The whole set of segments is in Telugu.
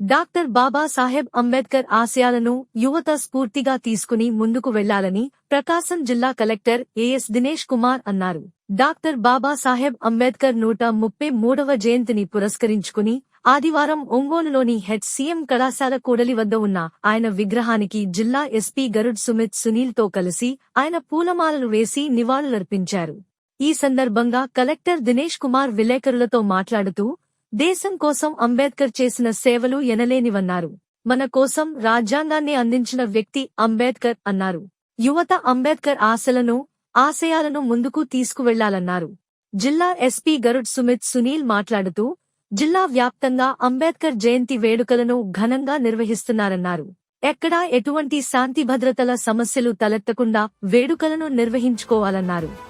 డాక్టర్ బాబాసాహెబ్ అంబేద్కర్ ఆశయాలను యువత స్ఫూర్తిగా తీసుకుని ముందుకు వెళ్ళాలని ప్రకాశం జిల్లా కలెక్టర్ ఏఎస్ దినేష్ కుమార్ అన్నారు. డాక్టర్ బాబాసాహెబ్ అంబేద్కర్ నూట ముప్పై మూడవ జయంతిని పురస్కరించుకుని ఆదివారం ఒంగోలులోని హెచ్సీఎం కళాశాల కూడలి వద్ద ఉన్న ఆయన విగ్రహానికి జిల్లా ఎస్పీ గరుడ్ సుమిత్ సునీల్తో కలిసి ఆయన పూలమాలలు వేసి నివాళులర్పించారు. ఈ సందర్భంగా కలెక్టర్ దినేష్ కుమార్ విలేకరులతో మాట్లాడుతూ దేశం కోసం అంబేద్కర్ చేసిన సేవలు ఎనలేనివన్నారు. మన కోసం రాజ్యాంగాన్ని అందించిన వ్యక్తి అంబేద్కర్ అన్నారు. యువత అంబేద్కర్ ఆశలను ఆశయాలను ముందుకు తీసుకువెళ్ళాలన్నారు. జిల్లా ఎస్పీ గరుడ్ సుమిత్ సునీల్ మాట్లాడుతూ జిల్లా వ్యాప్తంగా అంబేద్కర్ జయంతి వేడుకలను ఘనంగా నిర్వహిస్తున్నారన్నారు. ఎక్కడా ఎటువంటి శాంతి భద్రతల సమస్యలు తలెత్తకుండా వేడుకలను నిర్వహించుకోవాలన్నారు.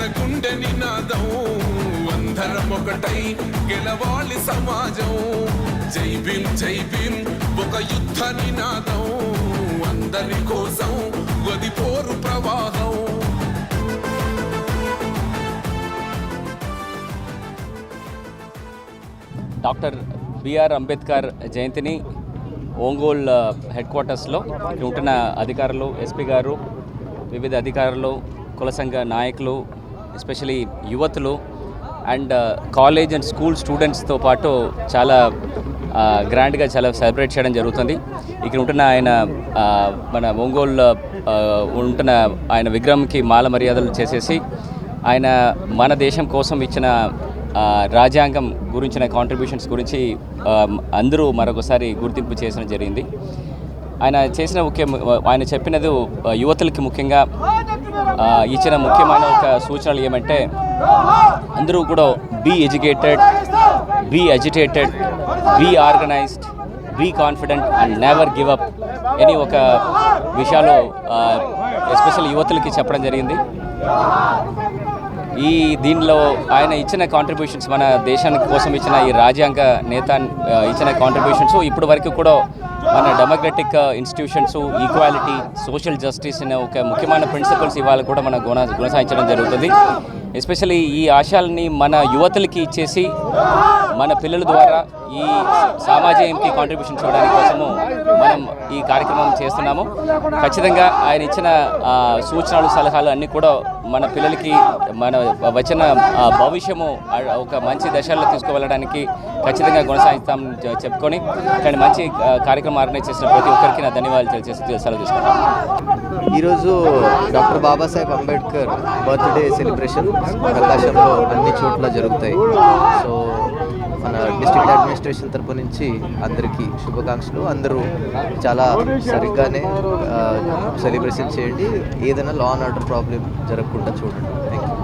జనగుండె నినాదం అందరం ఒకటై గెలవాలి సమాజం. జై భీం జై భీం ఒక యుద్ధ నినాదం అందరి కోసం గది పోరు ప్రవాహం. డాక్టర్ బిఆర్ అంబేద్కర్ జయంతిని ఒంగోలు హెడ్ క్వార్టర్స్లో ఉంటున్న అధికారులు ఎస్పీ గారు వివిధ అధికారులు కుల సంఘ నాయకులు ఎస్పెషలీ యువతులు and uh, college and school స్టూడెంట్స్తో పాటు చాలా uh, గ్రాండ్గా చాలా సెలబ్రేట్ చేయడం జరుగుతుంది. ఇక్కడ ఉంటున్న ఆయన uh, మన ఒంగోలు ఉంటున్న ఆయన విగ్రహంకి మాల మర్యాదలు చేసేసి ఆయన మన దేశం కోసం ఇచ్చిన రాజ్యాంగం గురించిన కాంట్రిబ్యూషన్స్ గురించి um, అందరూ మరొకసారి గుర్తింపు చేసిన జరిగింది. ఆయన చేసిన ముఖ్య ఆయన చెప్పినది యువతలకి యువతులకి ముఖ్యంగా ఇచ్చిన ముఖ్యమైన ఒక సూచనలు ఏమంటే అందరూ కూడా be educated be ఎడ్యుటేటెడ్ be organised be confident and never give up అని ఒక విషయాలు ఎస్పెషల్ యువతులకి చెప్పడం జరిగింది. ఈ దీనిలో ఆయన ఇచ్చిన కాంట్రిబ్యూషన్స్ మన దేశానికి కోసం ఇచ్చిన ఈ రాజ్యాంగ నేత ఇచ్చిన కాంట్రిబ్యూషన్స్ ఇప్పటి వరకు కూడా మన democratic institutions equality social justice అనే ఒక ముఖ్యమైన ప్రిన్సిపల్స్ ఇవాళ కూడా మన గుణ కొనసాగించడం జరుగుతుంది. ఎస్పెషల్లీ ఈ ఆశయాల్ని మన యువతులకి ఇచ్చేసి మన పిల్లల ద్వారా ఈ సామాజికంకి కాంట్రిబ్యూషన్ చూడడానికి కోసము మనం ఈ కార్యక్రమం చేస్తున్నాము. ఖచ్చితంగా ఆయన ఇచ్చిన సూచనలు సలహాలు అన్నీ కూడా మన పిల్లలకి మన వచ్చిన భవిష్యము ఒక మంచి దశల్లో తీసుకువెళ్ళడానికి ఖచ్చితంగా కొనసాగిస్తాం చెప్పుకొని కానీ మంచి కార్యక్రమం ఆర్గనైజ్ చేసిన ప్రతి ఒక్కరికి నా ధన్యవాదాలు తెలియజేసి సెలవు తీసుకుంటాను ఈరోజు doctor Babasaheb Ambedkar birthday celebration. ప్రకాశంలో అన్ని చోట్ల జరుగుతాయి. సో మన డిస్ట్రిక్ట్ అడ్మినిస్ట్రేషన్ తరపు నుంచి అందరికీ శుభాకాంక్షలు. అందరూ చాలా సరిగ్గానే సెలబ్రేషన్ చేయండి. ఏదైనా లా అండ్ ఆర్డర్ ప్రాబ్లం జరగకుండా చూడండి. Thank you